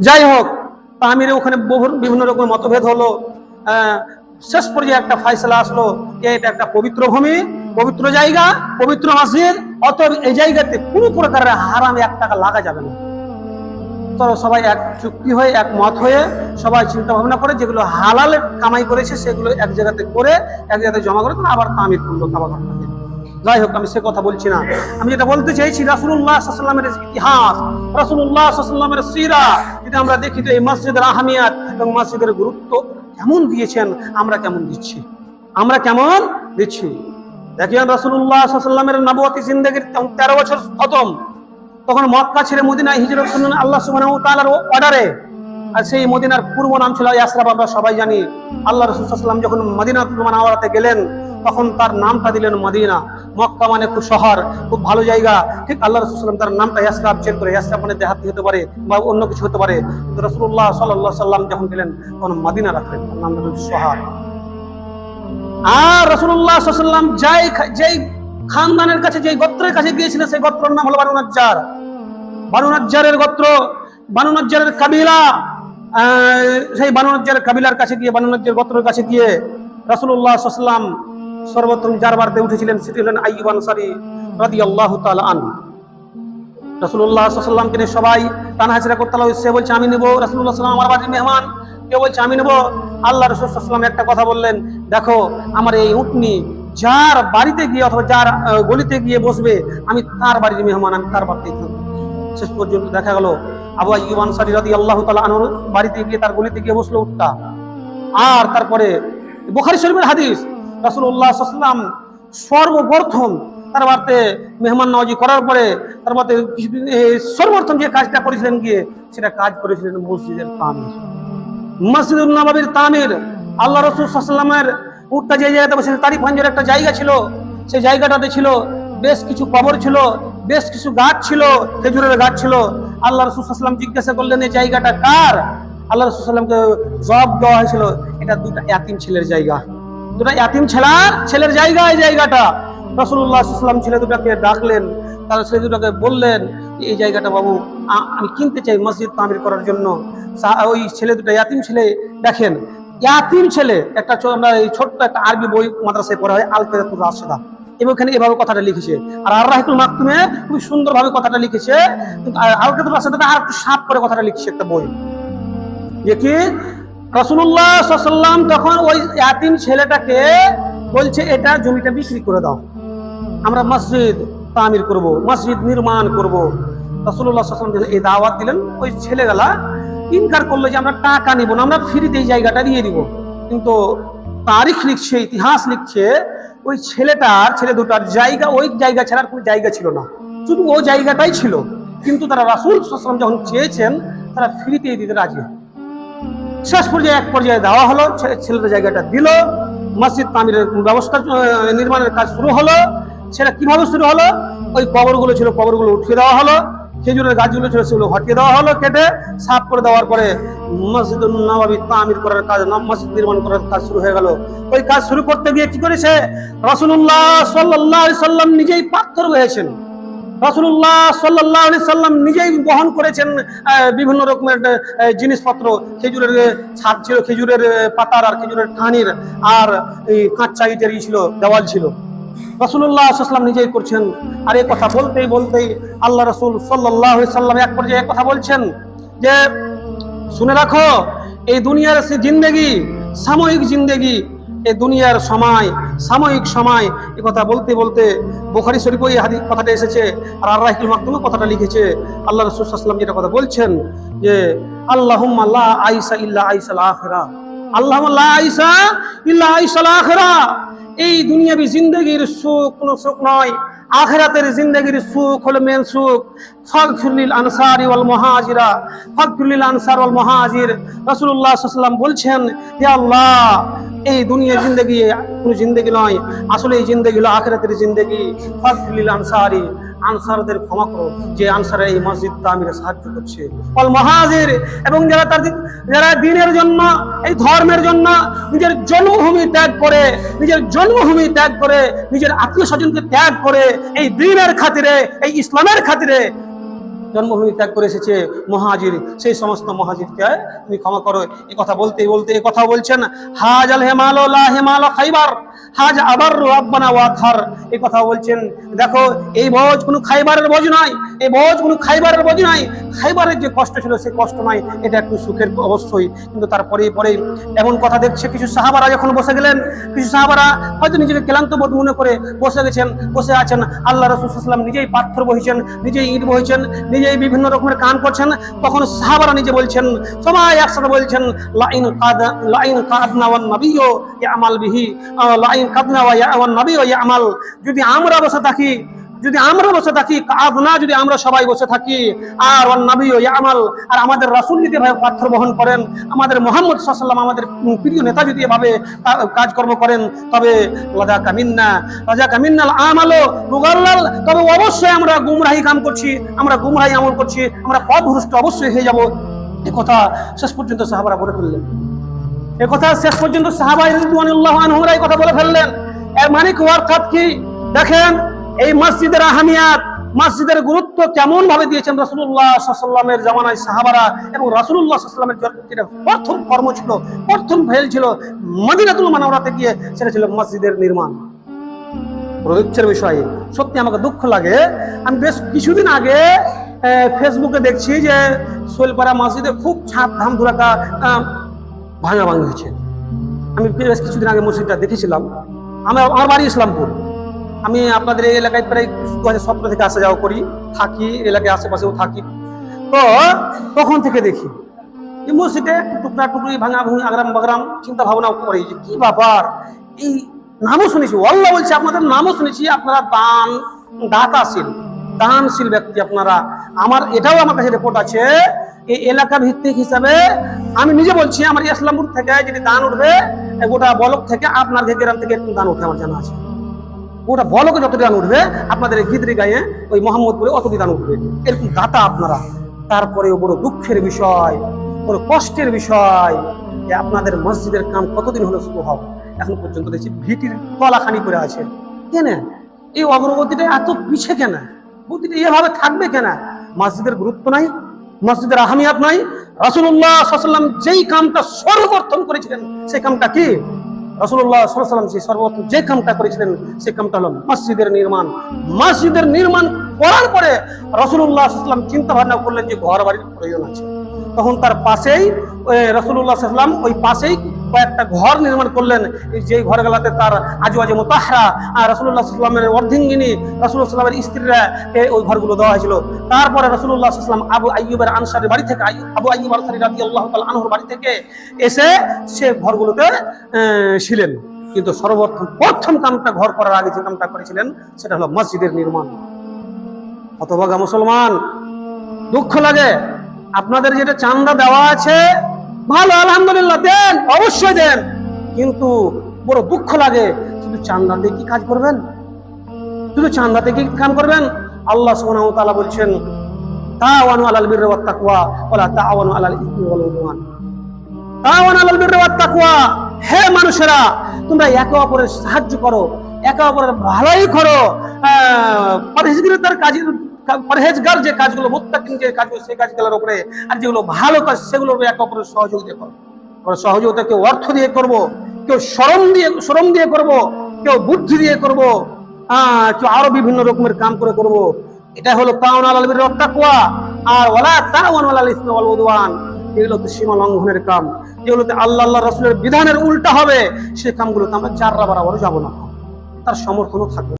যাই হোক তামিরে ওখানে বহু- বিভিন্ন রকম মতভেদ হলো। শেষ পর্যায়ে একটা ফাইসলা আসলো যে এটা একটা পবিত্র ভূমি, পবিত্র জায়গা, পবিত্র মসজিদ, অতএব এই জায়গাতে কোনো প্রকারের হারাম এক টাকা লাগা যাবে না। তো সবাই এক চুক্তি হয়ে এক মত হয়ে সবাই চিন্তা ভাবনা করে যেগুলো হালাল কামাই করেছে, সেগুলো এক জায়গাতে করে, এক জায়গাতে জমা করে আবার তামির করল কাবা যাই হোক, আমি সে কথা বলছি না। আমি যেটা বলতে চাইছি রাসুল্লাহ সাল্লামের ইতিহাস রাসুল্লাহ সাল্লামের সিরা যদি আমরা দেখি তো এই মসজিদের আহমিয়াত এবং মসজিদের গুরুত্ব কেমন দিয়েছেন, আমরা কেমন দিচ্ছি? আমরা কেমন দিচ্ছি? দেখেন রাসুল্লাহ সাল্লামের নবতী জিন্দগির তেরো বছর খতম। তখন মক্কা ছেড়ে মদিনায় হিজরত করলেন আল্লাহ তাআলার অর্ডারে। আর সেই মদিনার পূর্ব নাম ছিল ইয়াসরাব আমরা সবাই জানি। আল্লাহ রাসূল ওয়াসাল্লাম যখন মদিনা মুনাওয়ারাতে গেলেন তখন তার নামটা দিলেন মদিনা। মক্কা মানে খুব শহর, খুব ভালো জায়গা। ঠিক আল্লাহ রাসূল সাল্লাল্লাহু তার নামটা ইয়াসরাব চেঞ্জ করে, ইয়াসরাব মানে দেহাতি হতে পারে বা অন্য কিছু হতে পারে। কিন্তু রাসূলুল্লাহ সাল্লাল্লাহু সাল্লাম যখন গেলেন, তখন মদিনা রাখলেন। তার নাম হলো শহর। আর আলাইহি ওয়াসাল্লাম যেই যেই খানদানের কাছে, যেই গোত্রের কাছে গিয়েছিলেন, সেই গোত্রের নাম হলো বানু নাজ্জার। বানু নাজ্জারের গোত্র, বানু নাজ্জারের কাবিলা সেই বানু নাজ্জারের কাবিলার কাছে গিয়ে, বানু নাজ্জার গোত্রের কাছে গিয়ে রাসূলুল্লাহ সাল্লাল্লাহু সর্বপ্রথম যার বারতে উঠেছিলেন সেটি হলেন আইয়ুব আনসারী রাদিয়াল্লাহু তাআলা আনহু। রাসূলুল্লাহ সাল্লাল্লাহু আলাইহি ওয়াসাল্লামকে নিয়ে সবাই টানাহাসিরা করতে লাগল সে বলছে, আমি নেব। রাসূলুল্লাহ সাল্লাম আমার বাড়ির মেহমান, কেউ বলছে, আমি নেব। আল্লাহ রসুল একটা কথা বললেন, দেখো, আমার এই উটনি যার বাড়িতে গিয়ে অথবা যার গলিতে গিয়ে বসবে, আমি তার বাড়ির মেহমান, আমি তার বাড়িতেই থাকব। শেষ পর্যন্ত দেখা গেল, আবু আইয়ুব আনসারী আল্লাহ তাআলা আনহুর বাড়িতে গিয়ে তার গলিতে গিয়ে বসল উটটা। আর তারপরে বোখারি শরীফের হাদিস সাল্লাল্লাহু সর্বপ্রথম তার বাড়িতে মেহমান নওয়াজি করার পরে তার বাড়িতে সর্বপ্রথম যে কাজটা করেছিলেন গিয়ে সেটা কাজ করেছিলেন মসজিদের তামির মসজিদুল নবাবির তামির আল্লাহ রসুল সাল্লামের উটটা যে জায়গাতে বসেছে তারই ভাঞ্জের একটা জায়গা ছিল, সেই জায়গাটাতে ছিল বেশ কিছু কবর ছিল, বেশ কিছু গাছ ছিল, খেজুরের গাছ ছিল। আল্লাহ রসুল সাল্লাম জিজ্ঞাসা করলেন, এই জায়গাটা কার? আল্লাহ রসুল সাল্লামকে জবাব দেওয়া হয়েছিল, এটা দুটা এতিম ছেলের জায়গা। দুটা এতিম ছেলার ছেলের জায়গা, এই জায়গাটা। রসুল্লাহ সাল্লাম ছেলে দুটাকে ডাকলেন, তারা ছেলে দুটাকে বললেন, এই জায়গাটা বাবু আমি কিনতে চাই মসজিদ তামির করার জন্য। ওই ছেলে দুটো ইয়াতিম ছেলে দেখেন, ইয়াতিম ছেলে, একটা আমরা এই ছোট্ট একটা আরবি বই মাদ্রাসায় পড়া হয় আল কেরাতুর রাশেদা। এবং এখানে এভাবে কথাটা লিখেছে। আর আর রাহিকুল মাকতুমে খুব সুন্দরভাবে কথাটা লিখেছে, কিন্তু আল কেরাতুর রাশেদাটা আর একটু সাপ করে কথাটা লিখছে একটা বই। যে কি? রসুল্লাহ সাল্লাম তখন ওই ইয়াতিম ছেলেটাকে বলছে, এটা জমিটা বিক্রি করে দাও। আমরা মসজিদ তামির করব, মসজিদ নির্মাণ করব। রসুল্লাহ সাল্লাম যখন এই দাওয়াত দিলেন। ওই ছেলেগুলা ইনকার করল যে, আমরা টাকা নিব না, আমরা ফ্রিতে এই জায়গাটা দিয়ে দিব। কিন্তু তারিখ লিখছে, ইতিহাস লিখছে, ওই ছেলেটার, ছেলে দুটার জায়গা, ওই জায়গা ছাড়ার কোনো জায়গা ছিল না। শুধু ওই জায়গাটাই ছিল। কিন্তু তারা রাসুল সাল্লাম যখন চেয়েছেন, তারা ফ্রিতে দিতে রাজি হয়। শেষ পর্যায়ে এক পর্যায়ে দেওয়া হলো ছেলেদের জায়গাটা দিল, মসজিদ তামিরের ব্যবস্থা নির্মাণের কাজ শুরু হলো। সেটা কীভাবে শুরু হলো? ওই কবরগুলো ছিল, কবরগুলো উঠিয়ে দেওয়া হলো। খেজুরের গাছগুলো ছিল, সেগুলো হটিয়ে দেওয়া হলো, কেটে সাফ করে দেওয়ার পরে মসজিদ নবাবী তামির করার কাজ মসজিদ নির্মাণ করার কাজ শুরু হয়ে গেল। ওই কাজ শুরু করতে গিয়ে কি করেছে? রসুল্লাহ সাল্লাহ সাল্লাম নিজেই পাথর হয়েছেন রাসূলুল্লাহ সাল্লাল্লাহু আলাইহি সাল্লাম নিজেই বহন করেছেন বিভিন্ন রকমের জিনিসপত্র। খেজুরের ছাদ ছিল, খেজুরের পাতার আর খেজুরের ঠানির, আর এই কাঁচা ইটের ই ছিল, দেওয়াল ছিল। রাসূলুল্লাহ সাল্লাম নিজেই করছেন। আর এই কথা বলতেই বলতেই আল্লাহ রসুল আলাইহি সাল্লাম এক পর্যায়ে এক কথা বলছেন যে, শুনে রাখো, এই দুনিয়ার সে জিন্দেগি, সাময়িক জিন্দেগি এই দুনিয়ার সময়, সাময়িক সময়, এ কথা বলতে বলতে বোখারি শরীফ ওই হাদি কথাটা এসেছে, আর আর রাহিল মাকতুমে কথাটা লিখেছে। আল্লাহ রসুল সাল্লাম যেটা কথা বলছেন যে আল্লাহ আল্লাহ আইসা ইল্লা আইসাল আখরা। আল্লাহ আইসা ইল্লা আইসাল আখরা। এই দুনিয়াবি জিন্দগির সুখ কোনো সুখ নয়। আখেরাতের জিন্দগির সুখ হল মেন সুখ। ফাগফিরলিল আনসার ওয়াল মহাজিরা। ফাগফিরলিল আনসার ওয়াল মহাজির। রসুল্লাহ সাল্লাম বলছেন, হে আল্লাহ, এই দুনিয়া জিন্দগি কোনো জিন্দগি নয়। আসলে এই জিন্দগি হলো আখেরাতের জিন্দগি। ফাগফিরলিল আনসারি। আনসারদের ক্ষমা করো। যে আনসারের এই মসজিদ তামিরে সাহায্য করছে। ওয়াল মুহাজির এবং যারা তার যারা দিনের জন্য, এই ধর্মের জন্য নিজের জন্মভূমি ত্যাগ করে, নিজের জন্মভূমি ত্যাগ করে, নিজের আত্মীয় স্বজনকে ত্যাগ করে, এই দিনের খাতিরে, এই ইসলামের খাতিরে জন্মভূমি ত্যাগ করে এসেছে মহাজির। সেই সমস্ত মহাজিরকে তুমি ক্ষমা করো। এই কথা বলতে বলতে, এ কথা বলছেন হাজ আল হেমাল হেমাল খাইবার। হাজ আবার রব্বানা ওয়াথার এই কথা বলছেন, দেখো, এই ভোজ কোনো খাইবারের ভোজ নয়, এই ভোজ কোনো খাইবারের ভোজ নয়। খাইবারের যে কষ্ট ছিল সেই কষ্ট নয়, এটা একটু সুখের অবশ্যই। কিন্তু তারপরে পরে এমন কথা দেখছে, কিছু সাহাবারা যখন বসে গেলেন, কিছু সাহাবারা হয়তো নিজেকে ক্লান্ত বোধ মনে করে বসে গেছেন, বসে আছেন। আল্লাহ রসুলাম নিজেই পাথর বহিছেন, নিজেই ইট বহিছেন, নিজেই বিভিন্ন রকমের কান করছেন। তখন সাহাবারা নিজে বলছেন, সবাই একসাথে বলছেন, লাইন কাদ, লাইন কাদনা ওয়ান নবিয়্য, ইয়ামাল বিহি লাইন ইয়ামাল। যদি আমরা বসে থাকি, যদি আমরা বসে থাকি কাজ না যদি আমরা সবাই বসে থাকি, আর নবী আমাল আর আমাদের রাসূল যদি এভাবে পাথর বহন করেন, আমাদের মোহাম্মদ সাল্লাম আমাদের প্রিয় নেতা যদি এভাবে কাজকর্ম করেন, তবে লাজা কামিন্না লাজা কামিন্নাল আমালো মুগাল্লাল, তবে অবশ্যই আমরা গুমরাহি কাম করছি, আমরা গুমরাহি আমল করছি, আমরা পথভ্রষ্ট অবশ্যই হয়ে যাব। এ কথা শেষ পর্যন্ত সাহাবারা বলে ফেললেন। এ কথা শেষ পর্যন্ত সাহাবাই রিদওয়ানুল্লাহ আনহুরা এই কথা বলে ফেললেন। এর মানে কি? অর্থাৎ কি? দেখেন, এই মসজিদের আহমিয়াত, মসজিদের গুরুত্ব কেমন ভাবে দিয়েছেন রাসূলুল্লাহ সাল্লামের জামানায় সাহাবারা এবং রাসূলুল্লাহ সাল্লামের প্রথম কর্ম ছিল, প্রথম ভেল ছিল মদিনাতুল মানবরাতে গিয়ে, সেটা ছিল মসজিদের নির্মাণ। প্রদুচ্ছের বিষয়ে সত্যি আমাকে দুঃখ লাগে। আমি বেশ কিছুদিন আগে ফেসবুকে দেখছি যে শৈলপাড়া মসজিদে খুব ছাপ ধাম ধুরাকা ভাঙা ভাঙি হয়েছে। আমি বেশ কিছুদিন আগে মসজিদটা দেখেছিলাম। আমি আমার বাড়ি ইসলামপুর। আমি আপনাদের এই এলাকায় প্রায় দু হাজার সতেরো থেকে আসা যাওয়া করি, থাকি এলাকায় আশেপাশেও থাকি। তো তখন থেকে দেখি এই মসজিদে টুকরা টুকরি ভাঙা ভুঙি আগ্রাম বাগরাম চিন্তা ভাবনা করি যে কি ব্যাপার? এই নামও শুনেছি, আল্লাহ বলছে, আপনাদের নামও শুনেছি, আপনারা দান, দাতাশীল, দানশীল ব্যক্তি আপনারা। আমার এটাও আমার কাছে রিপোর্ট আছে এই এলাকা ভিত্তিক হিসাবে আমি নিজে বলছি, আমার ইসলামপুর থেকে যদি দান উঠবে গোটা বলক থেকে আপনার গ্রাম থেকে একটু দান উঠে আমার জানা আছে। গোটা বলকে যত দান উঠবে, আপনাদের গিদরি গায়ে ওই মোহাম্মদপুরে অতটি দান উঠবে। এরকম দাতা আপনারা। তারপরে বড় দুঃখের বিষয়, বড় কষ্টের বিষয় যে আপনাদের মসজিদের কাম কতদিন হলো শুরু হবে? এখন পর্যন্ত দেখছি ভিটির কলাখানি করে আছে। কেন? এই অগ্রগতিটা এত পিছে কেন? গতিটা এভাবে থাকবে কেন? মসজিদের গুরুত্ব নাই। মসজিদের আহমিয়াত নাই। রাসুল্লাহ সাল্লাম যেই কামটা সর্বপ্রথম করেছিলেন সেই কামটা কি? রসুল্লাহ সাল্লাম যে সর্বপ্রথম যে কামটা করেছিলেন সেই কামটা হলো মসজিদের নির্মাণ। মসজিদের নির্মাণ করার পরে রসুল্লাহ সাল্লাম চিন্তা ভাবনা করলেন যে ঘর বাড়ির প্রয়োজন আছে। তখন তার পাশেই ওই রাসূলুল্লাহ সাল্লাম ওই পাশেই কয়েকটা ঘর নির্মাণ করলেন। এই যে ঘরগুলাতে তার আজওয়াজে মোতাহরা, আর রাসূলুল্লাহ সাল্লামের অর্ধিঙ্গিনী রাসূলুল্লাহ সাল্লামের স্ত্রীরা ওই ঘরগুলো দেওয়া হয়েছিল। তারপরে রাসূলুল্লাহ সাল্লাম আবু আইয়ুবের আনসারের বাড়ি থেকে আবু আইয়ুব আনসারী রাদিয়াল্লাহু তাআলা আনহুর বাড়ি থেকে এসে সে ঘরগুলোতে ছিলেন। কিন্তু সর্বপ্রথম, প্রথম কামটা ঘর করার আগে যে কামটা করেছিলেন, সেটা হলো মসজিদের নির্মাণ। হতভাগা মুসলমান, দুঃখ লাগে। আপনাদের যেটা চান্দা দেওয়া আছে, ভালো আলহামদুলিল্লাহ দেন, অবশ্যই দেন। কিন্তু বড় দুঃখ লাগে, শুধু চান্দাতে কি কাজ করবেন? শুধু চান্দাতে কি কাম করবেন? আল্লাহ সুবহানাহু বলছেন হে মানুষেরা, তোমরা একে অপরের সাহায্য করো, একে অপরের ভালোই করো। কাজের পরহেজগার যে কাজগুলো যে কাজগুলো, সেই কাজগুলোর উপরে, আর যেগুলো ভালো কাজ, সেগুলোর একে অপরের সহযোগিতা করো। আমরা সহযোগিতা কেউ অর্থ দিয়ে করব, কেউ শ্রম দিয়ে শ্রম দিয়ে করব, কেউ বুদ্ধি দিয়ে করব কেউ আরও বিভিন্ন রকমের কাম করে করব। এটা হলো তাওয়ান আলাল বিররি ওয়াত তাকওয়া আর ওয়ালা তাওয়ান আলাল ইসমি ওয়াল উদওয়ান। এগুলো তো সীমা লঙ্ঘনের কাম। যেগুলোতে আল্লাহ আল্লাহ রসুলের বিধানের উল্টা হবে, সে কামগুলোতে আমরা চার চাররা বরাবর যাব না। তার সমর্থনও থাকবে